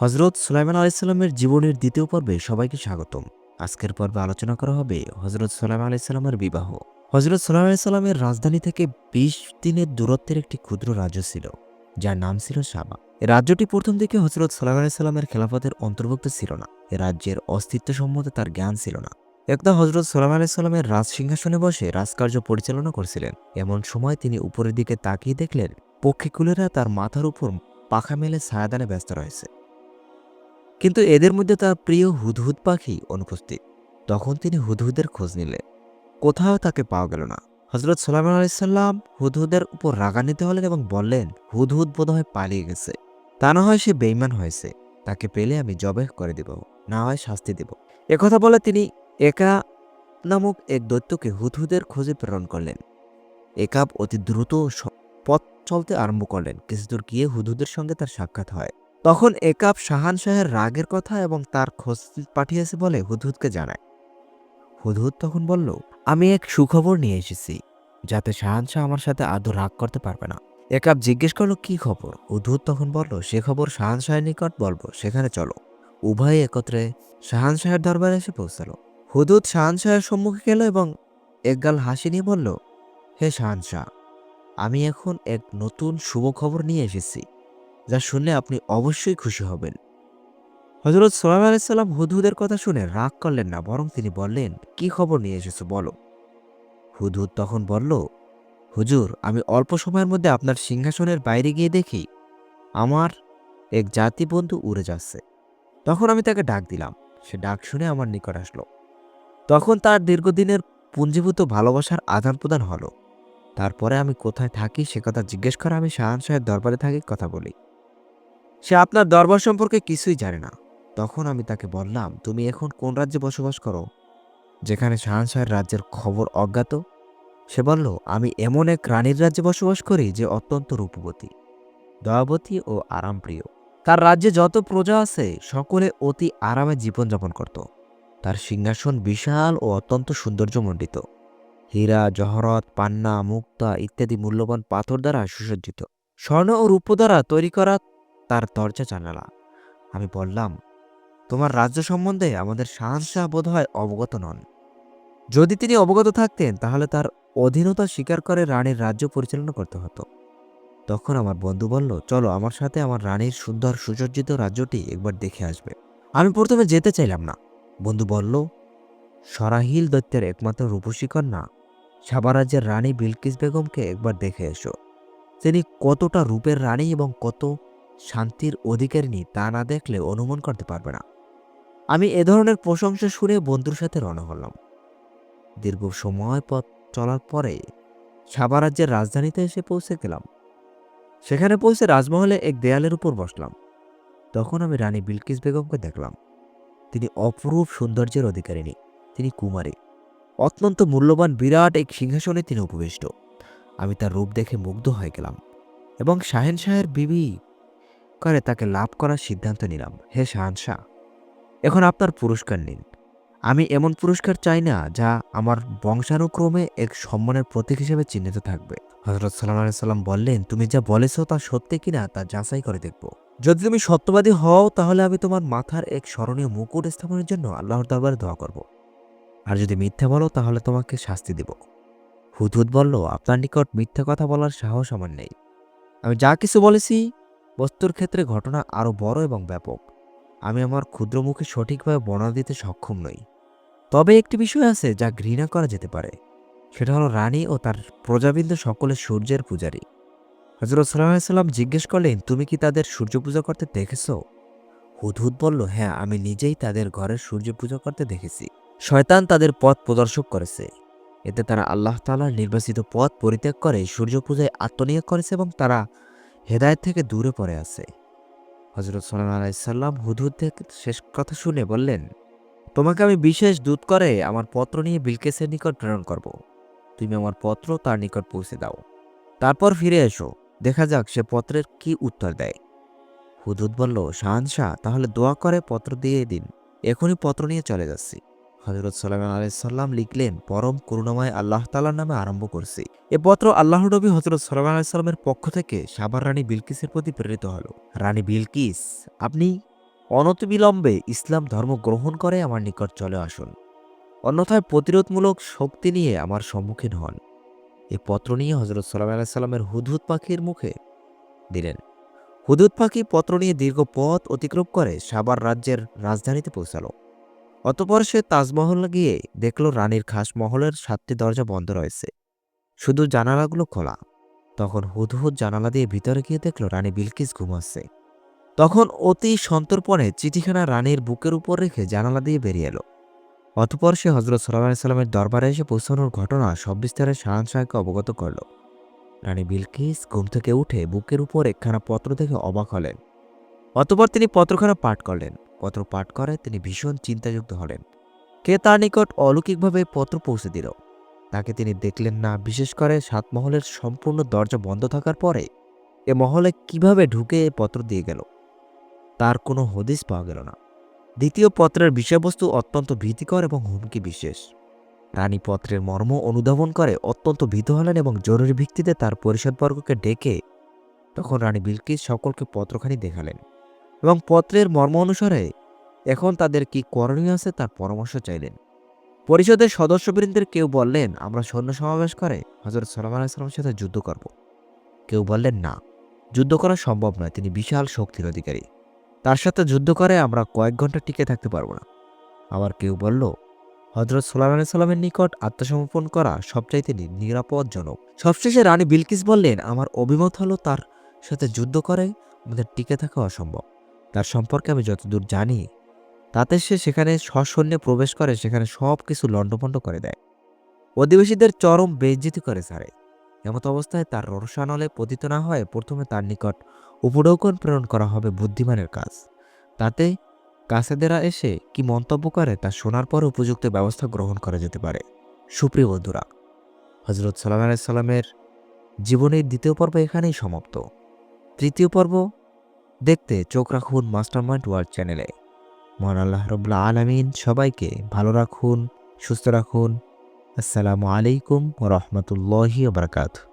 হজরত সুলাইমান আলাইসাল্লামের জীবনের দ্বিতীয় পর্বে সবাইকে স্বাগতম। আজকের পর্বে আলোচনা করা হবে হজরত সুলাইমান আলাইসাল্লামের বিবাহ। হজরত সুলাইমান আলাইসাল্লামের রাজধানী থেকে বিশ দিনের দূরত্বের একটি ক্ষুদ্র রাজ্য ছিল, যার নাম ছিল সাবা। রাজ্যটি প্রথম দিকে হজরত সুলাইমান আলাইসাল্লামের খেলাফতের অন্তর্ভুক্ত ছিল না। এ রাজ্যের অস্তিত্ব সম্বন্ধে তার জ্ঞান ছিল না। একদা হজরত সোলাম আলাইসাল্লামের রাজ সিংহাসনে বসে রাজকার্য পরিচালনা করছিলেন। এমন সময় তিনি উপরের দিকে তাকিয়ে দেখলেন পক্ষীকুলেরা তার মাথার উপর পাখা মেলে ছায়াদানে ব্যস্ত রয়েছে। কিন্তু এদের মধ্যে তার প্রিয় হুদহুদ পাখি অনুপস্থিত। তখন তিনি হুদহুদের খোঁজ নিলেন। কোথাও তাকে পাওয়া গেল না। হজরত সোলাম আলাইসাল্লাম হুদহুদের উপর রাগান্বিত হলেন এবং বললেন, হুদহুদ বোধহয় পালিয়ে গেছে। তা না হয় সে বেইমান হয়েছে। তাকে পেলে আমি জবে করে দেব, না হয় শাস্তি দেব। একথা বলে তিনি একা নামক এক দৈত্যকে হুদহুদের খোঁজে প্রেরণ করলেন। একাব অতি দ্রুত পথ চলতে আরম্ভ করলেন। কিছুদূর গিয়ে হুদহুদের সঙ্গে তার সাক্ষাৎ হয়। তখন একাব শাহান শাহের রাগের কথা এবং তার খোঁজ পাঠিয়েছে বলে হুদহুদকে জানায়। হুদহুদ তখন বলল, আমি এক সুখবর নিয়ে এসেছি, যাতে শাহান শাহ আমার সাথে আদৌ রাগ করতে পারবে না। একাব জিজ্ঞেস করল, কি খবর? হুদহুদ তখন বলল, সে খবর শাহান শাহের নিকট বলব, সেখানে চলো। উভয়ে একত্রে শাহান শাহের দরবারে এসে পৌঁছালো। হুদুদ শাহান শাহের সম্মুখে গেল এবং একগাল হাসি নিয়ে বলল, হে শাহান শাহ, আমি এখন এক নতুন শুভ খবর নিয়ে এসেছি। যা শুনলে আপনি অবশ্যই খুশি হবেন। হজরত সোলাম আলাইসাল্লাম হুদহুদের কথা শুনে রাগ করলেন না, বরং তিনি বললেন, কি খবর নিয়ে এসেছ বলো? হুদহুদ তখন বলল, হুজুর, আমি অল্প সময়ের মধ্যে আপনার সিংহাসনের বাইরে গিয়ে দেখি, আমার এক জাতি বন্ধু উড়ে যাচ্ছে। তখন আমি তাকে ডাক দিলাম। সে ডাক শুনে আমার নিকট আসলো। তখন তার দীর্ঘদিনের পুঞ্জীভূত ভালোবাসার আদান প্রদান হলো। তারপরে আমি কোথায় থাকি সে কথা জিজ্ঞেস করে আমি শাহান সাহেব দরবারে থাকি কথা বলি। সে আপনার দরবার সম্পর্কে কিছুই জানে না। তখন আমি তাকে বললাম, তুমি এখন কোন রাজ্যে বসবাস করো? যেখানে শাহান শাহের রাজ্যের খবর অজ্ঞাত। সে বলল, আমি এমন এক রানীর রাজ্যে বসবাস করি যে অত্যন্ত রূপবতী, দয়াবতী ও আরামপ্রিয়। তার রাজ্যে যত প্রজা আছে, সকলে অতি আরামে জীবনযাপন করত। তার সিংহাসন বিশাল ও অত্যন্ত সৌন্দর্যমণ্ডিত। হীরা, জহরত, পান্না, মুক্তা ইত্যাদি মূল্যবান পাথর দ্বারা সুসজ্জিত। স্বর্ণ ও রূপ দ্বারা তৈরি করা তার দরজা জানালা। আমি বললাম, তোমার রাজ্য সম্বন্ধে আমাদের শাহনশাহ বোধ হয় অবগত নন। যদি তিনি অবগত থাকতেন, তাহলে তার অধীনতা স্বীকার করে রানীর রাজ্য পরিচালনা করতে হতো। তখন আমার বন্ধু বলল, চলো, আমার সাথে আমার রানীর সুন্দর সুসজ্জিত রাজ্যটি একবার দেখে আসবে। আমি প্রথমে যেতে চাইলাম না। বন্ধু বলল, সরাহিল দৈত্যের একমাত্র রূপসী কন্যা সাবা রাজ্যের রানী বিলকিস বেগমকে একবার দেখে এসো। তিনি কতটা রূপের রানী এবং কত শান্তির অধিকারিণী তা না দেখলে অনুমান করতে পারবে না। আমি এ ধরনের প্রশংসা শুনে বন্ধুর সাথে রওনা হলাম। দীর্ঘ সময় পথ চলার পরে সাবা রাজ্যের রাজধানীতে এসে পৌঁছে গেলাম। সেখানে পৌঁছে রাজমহলে এক দেয়ালের উপর বসলাম। তখন আমি রানী বিলকিস বেগমকে দেখলাম। তিনি অপরূপ সৌন্দর্যের অধিকারিণী। তিনি কুমারী। অত্যন্ত মূল্যবান বিরাট এক সিংহাসনে তিনি উপবিষ্ট। আমি তার রূপ দেখে মুগ্ধ হয়ে গেলাম এবং শাহেন শাহের বিবি করে তাকে লাভ করার সিদ্ধান্ত নিলাম। হে শাহান শাহ, এখন আপনার পুরস্কার নিন। আমি এমন পুরস্কার চাই না যা আমার বংশানুক্রমে এক সম্মানের প্রতীক হিসেবে চিহ্নিত থাকবে। হজরত সাল্লাহ সাল্লাম বললেন, তুমি যা বলেছ তা সত্যি কিনা তা যাচাই করে দেখব। যদি তুমি সত্যবাদী হও, তাহলে আমি তোমার মাথার এক স্মরণীয় মুকুট স্থাপনের জন্য আল্লাহর দরবারে দোয়া করব। আর যদি মিথ্যা বলো, তাহলে তোমাকে শাস্তি দেব। হুদহুদ বলল, আপনার নিকট মিথ্যা কথা বলার সাহস আমার নেই। আমি যা কিছু বলেছি বস্তুর ক্ষেত্রে ঘটনা আরও বড় এবং ব্যাপক। আমি আমার ক্ষুদ্র মুখে সঠিকভাবে বর্ণনা দিতে সক্ষম নই। তবে একটি বিষয় আছে যা ঘৃণা করা যেতে পারে। সেটা হলো রানী ও তার প্রজাবৃন্দ সকলে সূর্যের পূজারী। হজরত সাল্লাম জিজ্ঞেস করলেন, তুমি কি তাদের সূর্য পূজা করতে দেখেছ? হুদহুদ বলল হ্যাঁ আমি নিজেই তাদের ঘরের সূর্য পূজা করতে দেখেছি। শয়তান তাদের পথ প্রদর্শক করেছে। এতে তারা আল্লাহ তাআলার নির্বাচিত পথ পরিত্যাগ করে, সূর্য পূজায় আত্মনিয়োগ করেছে এবং তারা হেদায়েত থেকে দূরে পড়ে আছে। হজরত সাল্লাহ আলাইসাল্লাম হুদহুদ থেকে শেষ কথা শুনে বললেন, তোমাকে আমি বিশেষ দূত করে আমার পত্র নিয়ে বিলকেসের নিকট প্রেরণ করব। তুমি আমার পত্র তার নিকট পৌঁছে দাও। তারপর ফিরে এসো, দেখা যাক সে পত্রের কি উত্তর দেয়। হুদুদ বলল শাহান শাহ, তাহলে দোয়া করে পত্র দিয়ে দিন। এখনই পত্র নিয়ে চলে যাচ্ছি। হজরত সাল্লাম আলাইসাল্লাম লিখলেন, পরম করুণাময় আল্লাহ তালার নামে আরম্ভ করছি। এ পত্র আল্লাহ নবী হজরত সাল্লাম আলাইসাল্লামের পক্ষ থেকে সাবার রানী বিলকিসের প্রতি প্রেরিত হল। রানী বিলকিস, আপনি অনতিবিলম্বে ইসলাম ধর্ম গ্রহণ করে আমার নিকট চলে আসুন। অন্যথায় প্রতিরোধমূলক শক্তি নিয়ে আমার সম্মুখীন হন। এ পত্র নিয়ে হজরত সাল্লাম আলাইসাল্লামের হুদহুদ পাখির মুখে দিলেন। হুদুদ পাখি পত্র নিয়ে দীর্ঘ পথ অতিক্রম করে সাবার রাজ্যের রাজধানীতে পৌঁছালো। অতপর সে তাজমহল গিয়ে দেখল রানীর খাস মহলের সাতটি দরজা বন্ধ রয়েছে। শুধু জানালাগুলো খোলা। তখন হুদহুদ জানালা দিয়ে ভিতরে গিয়ে দেখল রানী বিলকিস ঘুমাচ্ছে। তখন অতি সন্তর্পণে চিঠিখানা রানীর বুকের উপর রেখে জানালা দিয়ে বেরিয়ে এলো। অতপর সে হজরত সাল্লাহ সাল্লামের দরবারে এসে পৌঁছানোর ঘটনা সব বিস্তারে শাহানশাহকে অবগত করল। রানী বিলকিস ঘুম থেকে উঠে বুকের উপর একখানা পত্র দেখে অবাক হলেন। অতপর তিনি পত্রখানা পাঠ করলেন। পত্র পাঠ করে তিনি ভীষণ চিন্তাযুক্ত হলেন। কে তার নিকট অলৌকিকভাবে পত্র পৌঁছে দিল? তাকে তিনি দেখলেন না, বিশেষ করে সাত মহলের সম্পূর্ণ দরজা বন্ধ থাকার পরে এ মহলে কীভাবে ঢুকে এ পত্র দিয়ে গেল? তার কোনো হদিস পাওয়া গেল না। দ্বিতীয় পত্রের বিষয়বস্তু অত্যন্ত ভীতিকর এবং হুমকি বিশেষ। রানী পত্রের মর্ম অনুধাবন করে অত্যন্ত ভীত হলেন এবং জরুরি ভিত্তিতে তার পরিষদবর্গকে ডেকে তখন রানী বিলকিস সকলকে পত্রখানি দেখালেন। এবং পত্রের মর্ম অনুসারে এখন তাদের কি করণীয় আছে তার পরামর্শ চাইলেন। পরিষদের সদস্যবৃন্দের কেউ বললেন, আমরা সৈন্য সমাবেশ করে হজরত সালাম আলাইসালামের সাথে যুদ্ধ করব। কেউ বললেন, না, যুদ্ধ করা সম্ভব নয়, তিনি বিশাল শক্তির অধিকারী। তার সাথে যুদ্ধ করে আমরা কয়েক ঘণ্টা টিকে থাকতে পারব না। আবার কেউ বলল হজরত সোলাম সাল্লামের নিকট আত্মসমর্পণ করা সবচাইতে নিরাপদজনক। সবশেষে রানী বিলকিস বললেন, আমার অভিমত হলো তার সাথে যুদ্ধ করে আমাদের টিকে থাকা অসম্ভব। তার সম্পর্কে আমি যতদূর জানি, তাতে সে সেখানে সসৈন্যে প্রবেশ করে, সেখানে সব কিছু লণ্ডভণ্ড করে দেয়। অধিবাসীদের চরম বেজ্জিতি করে ছাড়ে। এমত অবস্থায় তার রসানলে পতিত না হয় প্রথমে তার নিকট উপডৌকন প্রেরণ করা হবে বুদ্ধিমানের কাজ। তাতে কাছেদেরা এসে কি মন্তব্য করে তা শোনার পর উপযুক্ত ব্যবস্থা গ্রহণ করা যেতে পারে। সুপ্রিয় বন্ধুরা হজরত সাল্লাম আলাইসাল্লামের জীবনের দ্বিতীয় পর্ব এখানেই সমাপ্ত। তৃতীয় পর্ব দেখতে চোখ রাখুন মাস্টার মাইন্ড ওয়ার্ল্ড চ্যানেলে মহান আল্লাহ রবুল্লা আলমিন সবাইকে ভালো রাখুন, সুস্থ রাখুন। আসসালামু আলাইকুম রহমতুল্লাহি বারকাত